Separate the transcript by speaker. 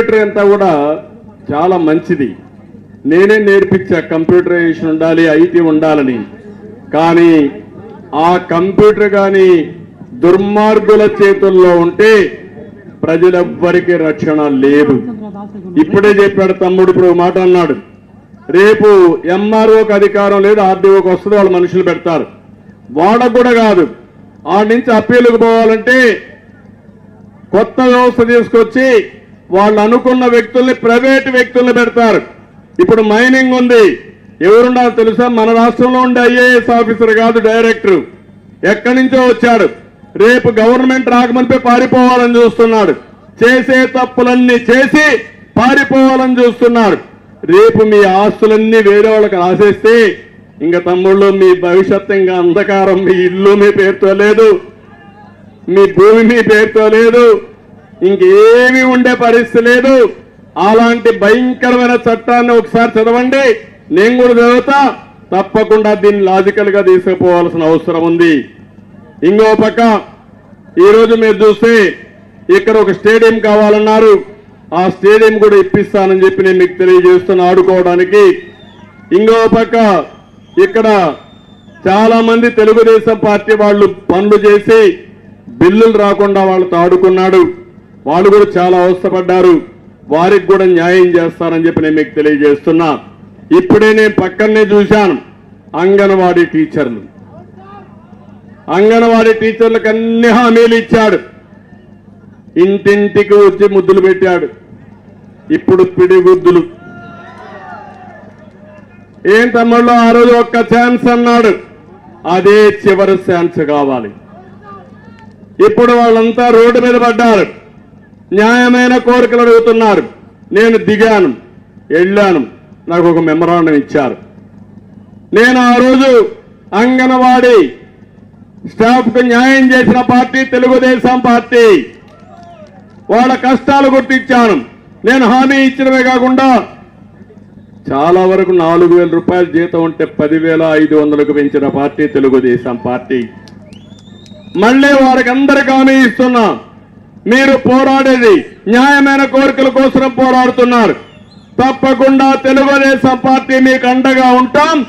Speaker 1: Computer అంతా కూడా చాలా మంచిది. నేనే నేర్పించా కంప్యూటరైజేషన్ ఉండాలి ఐటీ ఉండాలని. కానీ ఆ కంప్యూటర్ కానీ దుర్మార్గుల చేతుల్లో ఉంటే ప్రజలెవ్వరికి రక్షణ లేదు. ఇప్పుడే చెప్పాడు తమ్ముడు ఇప్పుడు మాట అన్నాడు. రేపు ఎంఆర్ఓకి అధికారం లేదు ఆర్డీఓకి వస్తుంది వాళ్ళు మనుషులు పెడతారు. వాళ్ళకు కూడా కాదు. ఆడ నుంచి అప్పీలుకు పోవాలంటే కొత్త వ్యవస్థ తీసుకొచ్చి వాళ్ళు అనుకున్న వ్యక్తుల్ని ప్రైవేట్ వ్యక్తుల్ని పెడతారు. ఇప్పుడు మైనింగ్ ఉంది. ఎవరుండాలో తెలుసా? మన రాష్ట్రంలో ఉండే ఐఏఎస్ ఆఫీసర్ కాదు డైరెక్టర్. ఎక్కడి నుంచో వచ్చాడు. రేపు గవర్నమెంట్ రాకమనిపై పారిపోవాలని చూస్తున్నాడు. చేసే తప్పులన్నీ చేసి పారిపోవాలని చూస్తున్నాడు. రేపు మీ ఆస్తులన్నీ వేరే వాళ్ళకి రాసేస్తే ఇంకా తమ్ముళ్ళు మీ భవిష్యత్తు ఇంకా అంధకారం. మీ ఇల్లు మీ పేరుతో లేదు. మీ భూమి మీ పేరుతో లేదు. ఇంకేమీ ఉండే పరిస్థితి లేదు. అలాంటి భయంకరమైన చట్టాన్ని ఒకసారి చదవండి. నేను కూడా చదువుతా. తప్పకుండా దీన్ని లాజికల్గా తీసుకుపోవాల్సిన అవసరం ఉంది. ఇంకో పక్క ఈరోజు మీరు చూస్తే ఇక్కడ ఒక స్టేడియం కావాలన్నారు. ఆ స్టేడియం కూడా ఇప్పిస్తానని చెప్పి నేను మీకు తెలియజేస్తున్నా ఆడుకోవడానికి. ఇంకో పక్క ఇక్కడ చాలా మంది తెలుగుదేశం పార్టీ వాళ్ళు పనులు చేసి బిల్లులు రాకుండా వాళ్ళతో ఆడుకున్నాడు. వాళ్ళు కూడా చాలా అవస్థపడ్డారు. వారికి కూడా న్యాయం చేస్తానని చెప్పి నేను మీకు తెలియజేస్తున్నా. ఇప్పుడే నేను పక్కనే చూశాను అంగన్వాడీ టీచర్లు. అంగన్వాడీ టీచర్లకు అన్ని హామీలు ఇచ్చాడు. ఇంటింటికి వచ్చి ముద్దులు పెట్టాడు. ఇప్పుడు పిడిగుద్దులు. ఏం తమ్ముళ్ళు ఆ రోజు ఒక్క ఛాన్స్ అన్నాడు. అదే చివరి ఛాన్స్ కావాలి. ఇప్పుడు వాళ్ళంతా రోడ్డు మీద పడ్డారు. న్యాయమైన కోరికలు అడుగుతున్నారు. నేను దిగాను వెళ్ళాను. నాకు ఒక మెమరాండం ఇచ్చారు. నేను ఆ రోజు అంగన్వాడీ స్టాఫ్కు న్యాయం చేసిన పార్టీ తెలుగుదేశం పార్టీ. వాళ్ళ కష్టాలు గుర్తించాను. నేను హామీ ఇచ్చినవే కాకుండా చాలా వరకు నాలుగు వేల రూపాయల జీతం ఉంటే పదివేల ఐదు వందలకు పెంచిన పార్టీ తెలుగుదేశం పార్టీ. మళ్ళీ వారికి అందరికి హామీ ఇస్తున్నా. మీరు పోరాడేది న్యాయమైన కోరికల కోసం పోరాడుతున్నారు. తప్పకుండా తెలుగుదేశం పార్టీ మీకు అండగా ఉంటాం.